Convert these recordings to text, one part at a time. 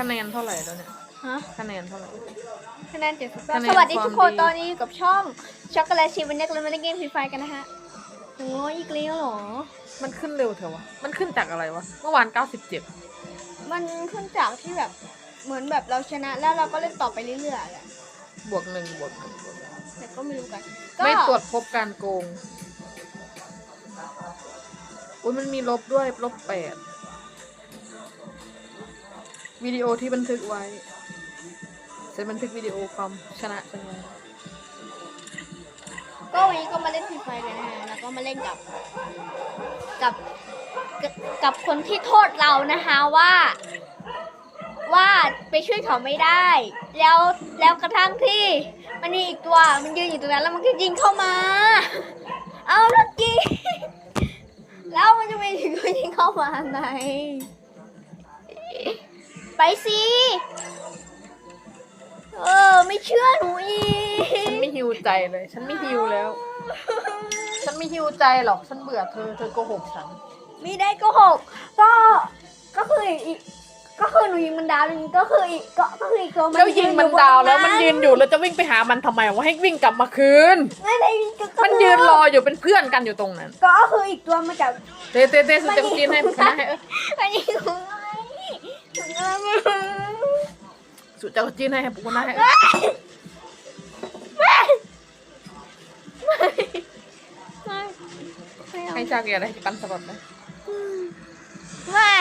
คะแนนเท่าไหร่แล้วเนี่ยฮะคะแนนเท่าไหร่ คะแนนเจ็ดสิบคะแนนสวัสดีทุกคนความดี ตอนนี้อยู่กับช่องช็อกโกแลตชิพวันนี้เรามาเล่นเกมฟรีไฟกันนะฮะโอ้ยอีกแล้วเหรอ มันขึ้นเร็วเถอะวะ มันขึ้นจากอะไรวะ เมื่อวาน 97 มันขึ้นจากที่แบบเหมือนแบบเราชนะแล้วเราก็เล่นต่อไปเรื่อยๆแหละบวกหนึ่งบวกหนึ่งบวกหนึ่งแต่ก็ไม่รู้กันก็ไม่ตรวจพบการโกง อุ้ยมันมีลบด้วย ลบแปด วิดีโอที่บันทึกไว้จะบันทึกวิดีโอความชนะเป็นไงก็วันนี้ก็มาเล่นฟรีไฟกันนะฮะแล้วก็มาเล่นกับ กับกับกับคนที่โทษเรานะคะว่า ว่าไปช่วยเขาไม่ได้ แล้วแล้วกระทั่งที่ มันมีอีกตัวมันยืนอยู่ตรงนั้นแล้วมันก็ยิงเข้ามา เอาแล้วกีแล้วมันจะไปถึงก็ยิงเข้ามาไหน ไปสิเออ ไม่เชื่อหนูอีฉันกไม่ฮิวใจเลย ฉันไม่ฮิวแล้ว ฉันไม่ฮิวใจหรอก ฉันเบื่อเธอ เธอโกหกฉัน ไม่ได้โก็หก ก็ ก็คืออีกก็คือหนูยิงมันดาวหนึงก็คืออีกก็ก็คืออีกตัวมันแล้วยิงมันดาวแล้วบมันยืนอยู่แล้วจะวิ่งไปหามันทำไมวะให้วิ่งกลับมาคืน ไม่ได้ก็ก็มันยืนรออยู่เป็นเพื่อนกันอยู่ตรงนั้น ก็คืออีกตัวมาจากเตเตเตสุดจะกินให้ชนะให้เออ อันนี้ของไอ้ของไอ้ สุดจะกินให้ปุ๊กนะให้เออไม่เอาให้จากอย่าได้ปันสลดเลยไม่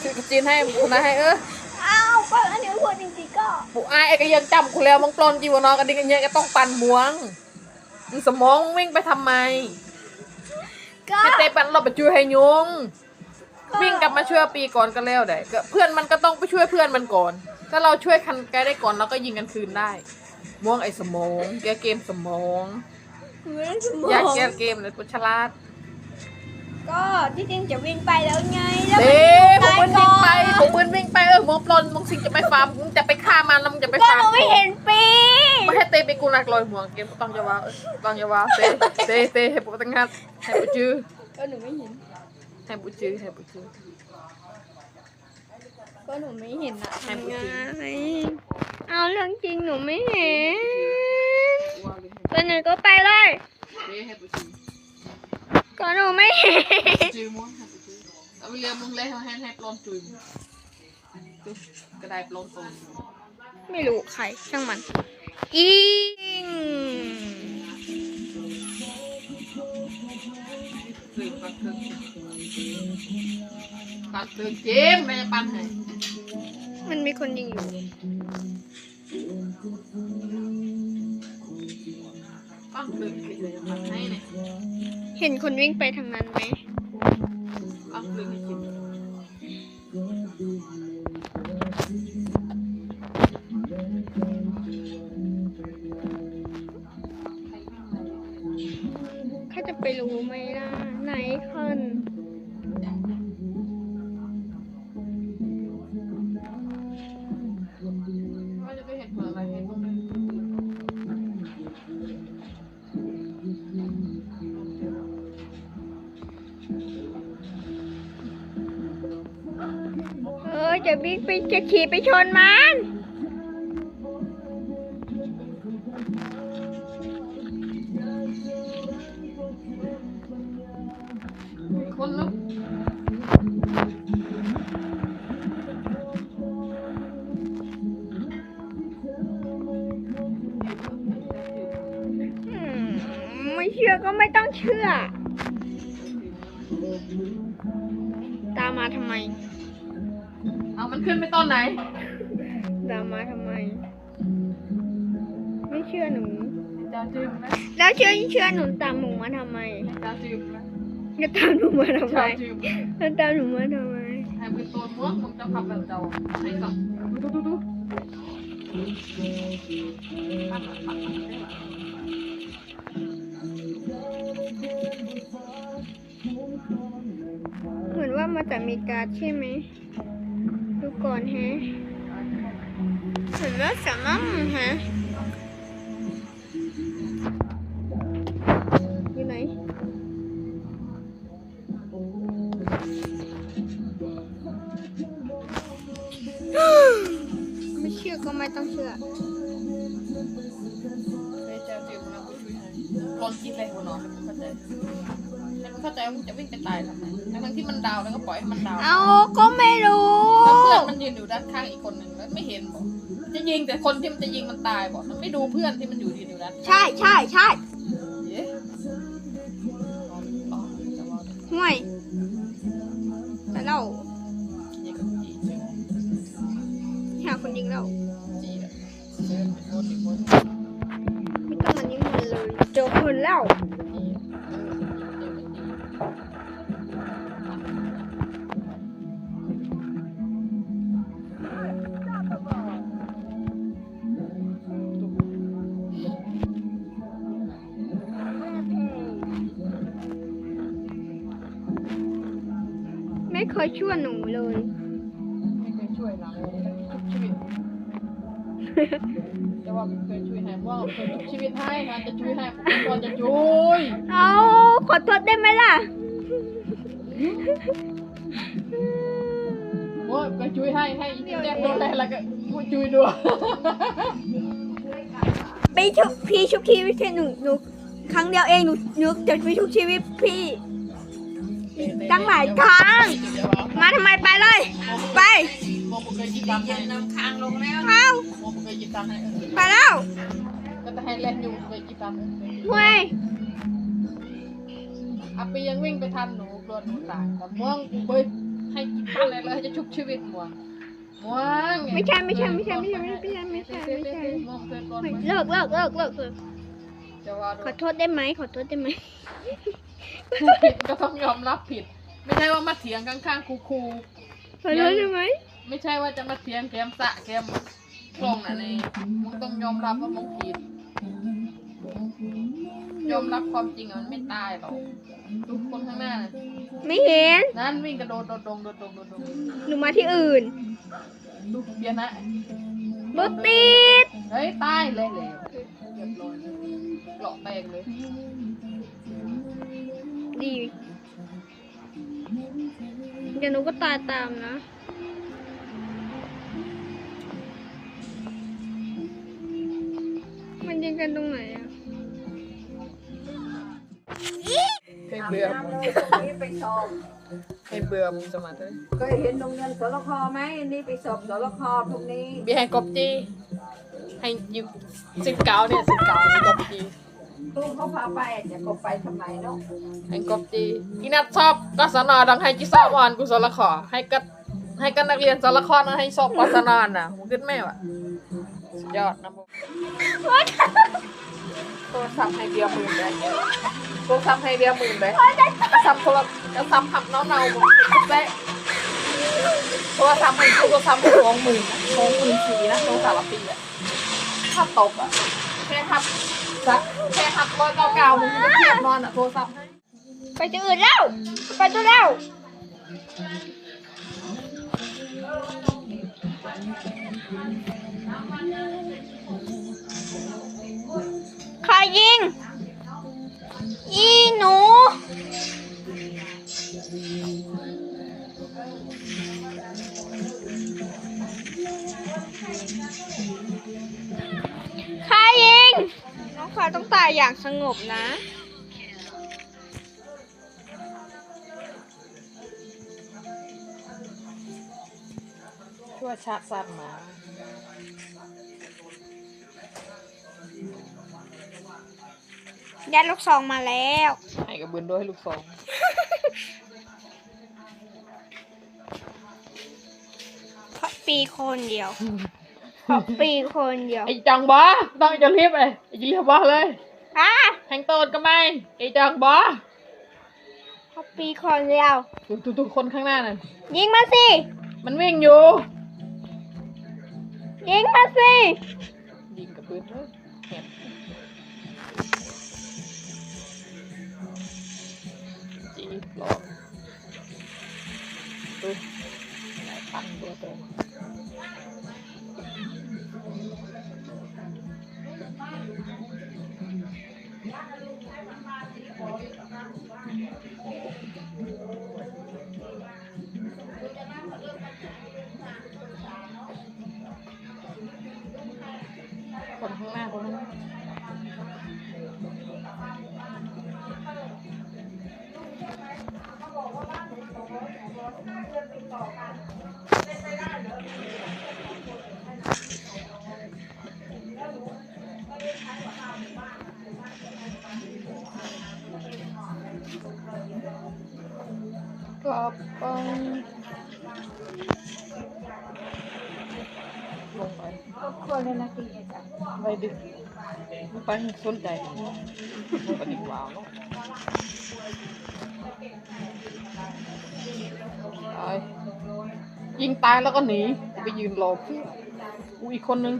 สุดจะกินให้ปุ๊กนะให้เออเอาก็อันนี้พูดจริงๆก็ปุ๊กอายไอ้ก็ยังจำคุณแล้วมังปลอนจีวนอกันดิกันเยอะก็ต้องปั่นบวงสมองวิ่งไปทำไมก็ให้เตปันเราไปช่วยให้ยุง วิ่งกลับมาช่วยปีก่อนก็แล้วได้ก็เพื่อนมันก็ต้องไปช่วยเพื่อนมันก่อน ถ้าเราช่วยคันแกได้ก่อนเราก็ยิงกันคืนได้ม่วงไอ้สมองแกเกมสมองอยากแก้เกมเลยปุชลาดก็ที่จริงจะวิ่งไปแล้วไงแล้วเต้ผมมัมันนวิ่งไปตายผก่อมมันวิ่งไปเออมองปลอนมองสิงจะไปฟาร์มมึงจะไปฆ่ามันแล้วมึงจะไปก็ฟาร์หมนูไม่เห็นปีไม่ให้เตะไปกูนักลอยห่วงเกมต้องอยาวาเออต้องอยาวาเตะเตะเตะให้ปุกตั้งงานให้ปุจื้อก็หนูไม่เห็น ให้ปุจื้อให้ปุจื้อก็หนูไม่เห็นอะให้พูดจริงไงเอาเรื่องจริงหนูไม่เห็นไปไหนก็ไปเลยเตะให้ปุจื้อก็หนูไม่เห็นจื้อม่วงให้ปุจื้อเอาไปเรียมึงเลยให้ให้ปลอนจุยจุ๊บก็ได้ปลอนตนไม่รู้ใครช่างมันอิงคือปักเถิง ปักเถิงเกมไม่ได้ปันให้มันมีคนยิงอยู่ ปักเถิงคือเลยปันให้เนี่ยเห็นคนวิ่งไปทางนั้นไหม เออจะวิ่งไปจะขี่ไปชนมันคนลุกไม่เชื่อก็ไม่ต้องเชื่อ ตามมาทำไม เอามันขึ้นไปตอนไหนตามมาทำไม ไม่เชื่อหนูจ้าจืมนะแล้วเชื่อเชื่อหนูตามหนูมาทำไมจ้าจืมนะจะตามหนูมาทำไมจ้าจืมจะตามหนูมาทำไมให้เป็นตัวม่วงมึงจะพับแบบเจ้าให้ก่อนดูดูดูปันปันปันปันเหมือนว่ามาจากอเมริกาใช่ไหมดู ก่อนแฮะเหมือนว่าสามารถฮะอยู่ไหนก็ไม่ต้องเชื่อเฮ้ยเจ้าเดี๋ยวมันเอาไปช่วยให้ลองคิดเลยหัวนอนให้มันเข้าใจให้มันเข้าใจว่ามึงจะวิ่งไปตายทำไมทั้งๆที่มันดาวแล้วก็ปล่อยให้มันดาว เอาก็ไม่รู้แล้วเพื่อนมันยืนอยู่ด้านข้างอีกคนหนึ่งแล้วไม่เห็นบอกจะยิงแต่คนที่มันจะยิงมันตายบอกมันไม่ดูเพื่อนที่มันอยู่ยืนอยู่ด้านข้างใช่ใช่ใช่เย้อ๋อแต่ว่าห่วยแต่เรายิงกับจีใช่ไหมหาคนยิงเราจีอะเดินไปโคตรอีกคนไแต่ว่าไม่เคยช่วยให้ว่าเคยทุกชีวิตให้นะจะช่วยให้ผมเป็นคนจะช่วยเอาขอโทษได้ไหมล่ะโอ้ยไปช่วยให้ให้อีแจ๊คโดนแลแล้วก็ช่วยด้วยไปชุบพี่ชุบชีวิตหนูหนูครั้งเดียวเองหนูหนูจะไปชุบชีวิตพี่ตั้งหลายครั้งมาทำไมไปเลย ไป มบุเคยจิตตังค์ให้น้ำค้างลงแล้วเอาโมบุเคยจิตตังค์ให้ไปแล้วก็จะให้เล่นอยู่เคยจิตตังค์ห่วยอาปียังวิ่งไปทันหนูโดนหนูตายแต่ม่วงกูไปให้กินทันเลยเลยจะชุบชีวิตม่วงม่วงไม่ใช่ไม่ใช่ไม่ใช่ไม่ใช่ไม่ใช่ไม่ใช่ไม่ใช่เลิกเลิกเลิกเลิกเลิกจะว่าขอโทษได้ไหมขอโทษได้ไหมผิดก็ต้องยอมรับผิด ไม่ใช่ว่ามาเถียงข้างๆครูขอโทษได้ไหม ไม่ใช่ว่าจะมาเถียงแกมสะแกมกลองน่ะนี่มึงต้องยอมรับว่ามึงผิดยอมรับความจริงอะมันไม่ตายหรอกทุกคนข้างหน้าน่ะไม่เห็น นั่นวิ่งกระโดดโดดดงโดดดงโดดดงหนูมาที่อื่น ดูเบียร์นะรถติด เฮ้ยตายเลยเลยเรียบร้อยเกาะแตกเลย ดี เดี๋ยวหนูก็ตายตามนะ ยิงกันตรงไหนอะให้เบื่อน้ำมึงเลยนี่ไปสอบให้เบื่อมึงสมัครเลยเคยเห็นโรงเรียนสรคไหมนี่ไปสอบสรคพวกนี้เบียร์ให้กบจีให้ยืมสิบเก้าเนี่ยสิบเก้าให้กบจีครูเขาพาไปจะก็ไปทำไมเนาะให้กบจีอีนัดชอบกศนดังให้จิซอบออนกุศลขอให้กัดให้กันนักเรียนสารคอนะให้สอบกศนน่ะผมขึ้นแม่ว่ะสุด ยอดนะมึงโทรศัพท์ให้เบียร์หมื่นเลยโทรศัพท์ให้เบียร์หมื่นเลยกระซับโทรกระซับหับเนาเนาๆมึงเจ๊โทรศัพท์ให้โทรศัพท์ให้สองหมื่นนะสองหมื่นสี่นะโทรศัพท์ละปีอะถ้าตกอะแค่ทับสักแค่ทับร้อยเก้าเก้ามึงจะเทียบนอนอะโทรศัพท์ให้ไปที่อื่นแล้วไปตัวแล้ว ยิง อีหนู ใครยิง น้องฟ้าต้องตายอย่างสงบนะชั่วชาติสัตว์หมา ยัดลูกซองมาแล้วให้กับบืนด้วยให้ลูกสองเพราะปีคนเดียวเพราะปีคนเดียวไอ้จังบอต้องจะรีบเลยไอ้จีรีบบอกเลยอะแทงโตนก็ไม่ไอ้จังบอเพราะปีคนเดียวทุกทุกๆคนข้างหน้านั่นยิงมาสิ มันวิ่งอยู่ยิงมาสิยิงกับปืนเลย รอบดูไหนปั้นตัวตรงคนข้างหน้าคนข้างหน้า กลับไปลงไปก็ควรเลยนะตีเอ็ดอะไปดึกไปให้สนใจไปดีกว่าเนาะ ตายยิงตายแล้วก็หนีไปยืนรอเพื่อนกูอีกคนนึง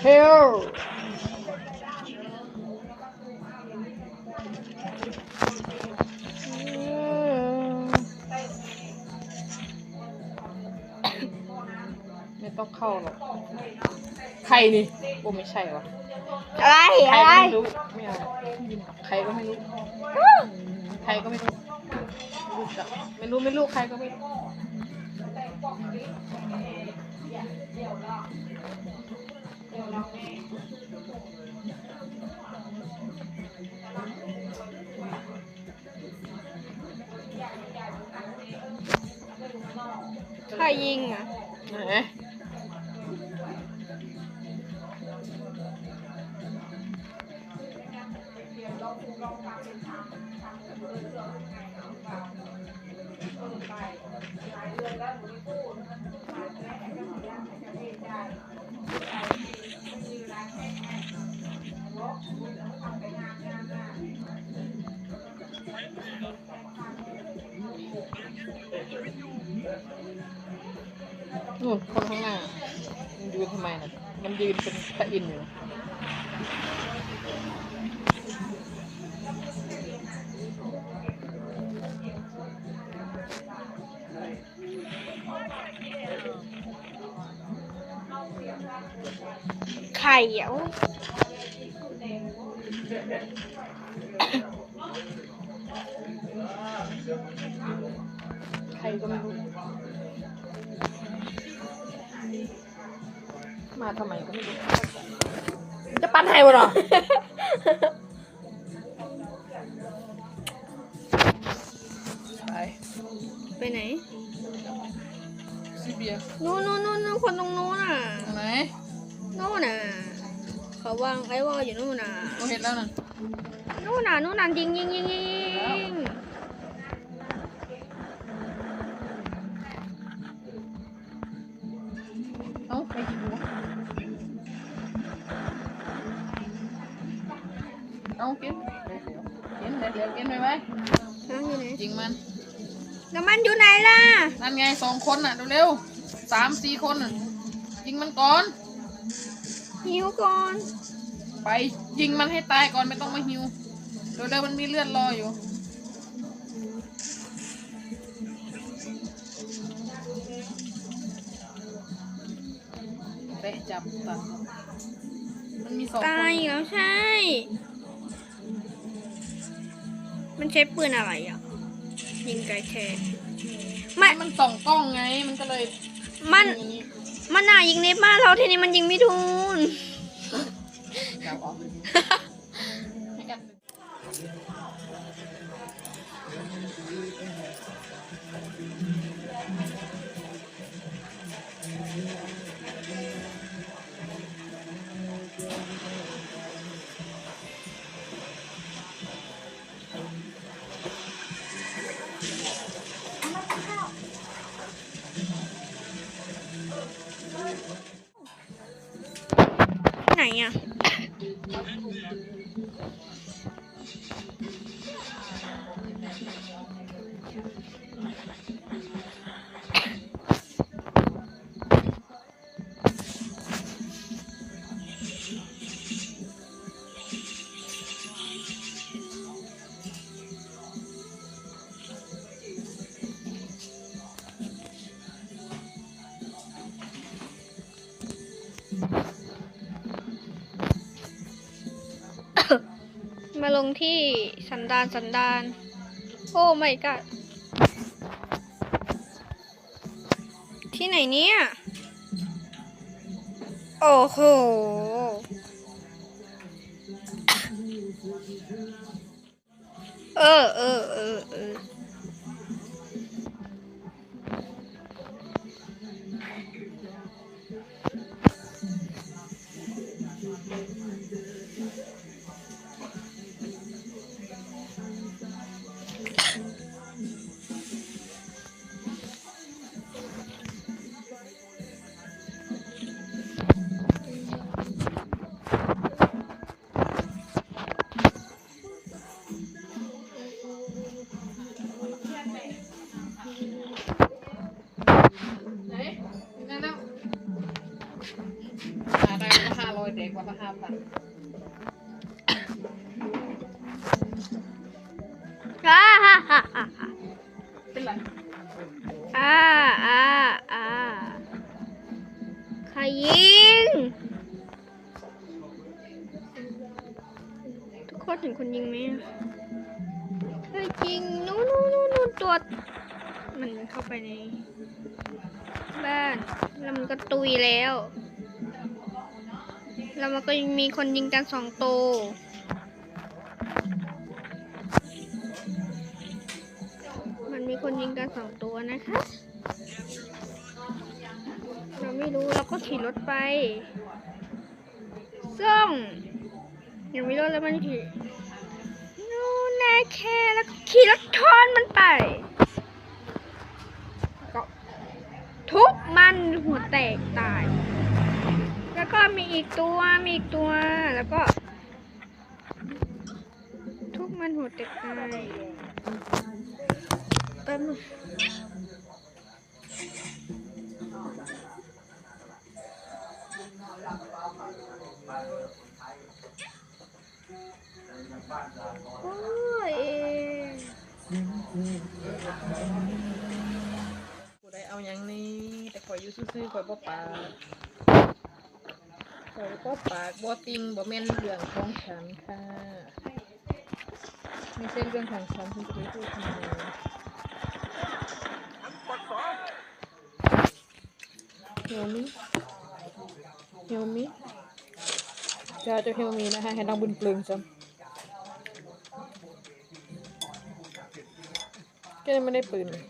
เฮลไม่ต้องเข้าหรอก ใครนี่โอ้ไม่ใช่วะอะไรใคร อะไรก็ไม่รู้ไม่เอายินกับใครก็ไม่รู้ ใครก็ไม่รู้ไม่รู้จักไม่รู้ไม่รู้ใครก็ไม่รู้ใครยิงอะไหนนู่นคนข้างหน้ามันยืนทำไมนะมันยืนเป็นตะอินอยู่ นะใครอะโอ๊ยใครก็ไม่รู้ มาทำไมก็ไม่รู้ จะปั้นให้วะเหรอ ไปไปไหนซีเบียร์นู่นนู่นนู่นนู่นคนตรงนู้นน่ะตรงไหนนู่นน่ะเขาวางไอ้วอลอยู่นู่นน่ะเราเห็นแล้วนะนู่นน่ะนู่นน่ะยิงยิงยิงยิง นั่นไงสองคนน่ะเร็วๆสามสี่คนน่ะยิงมันก่อน หิวก่อน ไปยิงมันให้ตายก่อนไม่ต้องมาหิวเร็วๆมันมีเลือดรออยู่ เตะจับตัดมันมีสองคตายนอีกแล้วใช่ มันใช้ปืนอะไรอะ ยิงไกลแค่ ไม่ไม่มันส่องกล้องไง มันก็เลยมันอย่างนี้มันน่ายิงในบ้านเราทีนี้มันยิงไม่ทุนจับออกให้กันไหน งที่สันดานสันดาน โอ้ไม่กัดที่ไหนเนี่ย โอ้โห เออเออเออเออ นไรอ่าอ่าอ่าใครยิง ทุกคนเห็นคนยิงไหมเฮ้ยจริงนู้นนู้นนู้นนู้นตัว มันเข้าไปใน บ้าน แล้วมันก็ตุยแล้ว แล้วมันก็ยังมีคนยิงกันสองตัวมันมีคนยิงกันสองตัวนะคะ เราไม่รู้เราก็ขี่รถไปซึ่งยังไม่รู้แล้วมันขี่นู่นนะแค่แล้วก็ขี่รถชนมันไปก็ทุบมันหัวแตกตาย แล้วก็มีอีกตัวมีอีกตัว แล้วก็ ทุบมันหัวแตกตายแป๊บนึงโอ้ยกูได้เอาอย่างนี้ แต่ขอยอยู่ซื่อๆขอยบ่ปา กขอยบ่ปากบ่ติงบ่แม่นเรื่องของฉันค่ะ ไม่ใช่เรื่องของฉันที่จะไปพูดทำไมเฮลมิเฮลมิจะจะเฮลมีนะคะให้น้องบุญปลึงซ้ำก็ยังไม่ได้ปืนเลย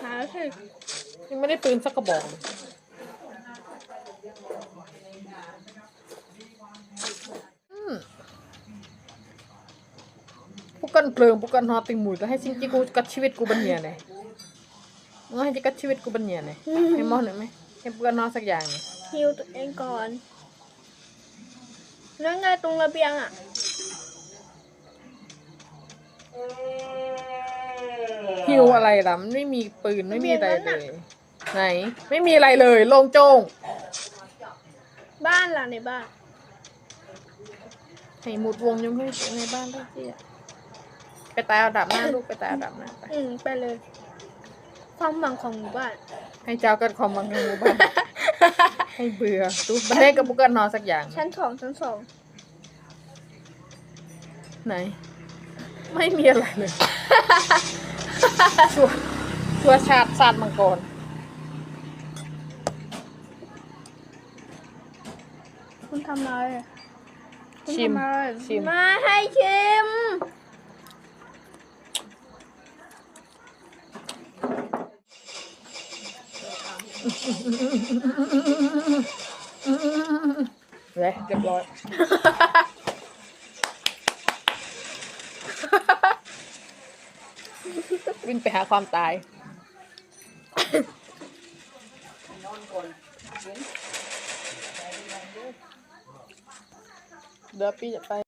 หาสิยังไม่ได้ปืนสักกระบอกเลยอืมพว กกันเปลืองพวกกันฮอติงหมุยก็ให้สิ่งที่กูกัดชีวิตกูบันเนียเลยมึงให้จะกัดชีวิตกูบันเนียเลยให้มอหน่อยไหมให้พวกกันนอนสักอย่างหนึ่งฮิวตัวเองก่อนแล้วไงตรงระเบียงอะฮิวอะไรล่ะมันไม่มีปืนไม่มีอะไรเลย ไหน ไม่มีอะไรเลยโล่งโจ้งบ้านล่ะในบ้านให้หมุดวงยังไม่ในบ้านได้เจีย ไปตายเอาดับหน้าลูกไปตายเอาดับหน้าไปอืมไปเลย ความหวังของหมู่บ้าน ให้เจ้ากันความหวังในหมู่บ้านให้เบื่อตู้บันไดกับพวกกันนอนสักอย่างชั้นสองชั้นสองไหน ไม่มีอะไรเลย ชัวชัวชาติศาสตร์มังกรคุณทำอะไรคุณชิมทำอะไรชิม มาให้ชิม เลยเรียบร้อย วิ่งไปหาความตาย เดี๋ยวพี่จะไป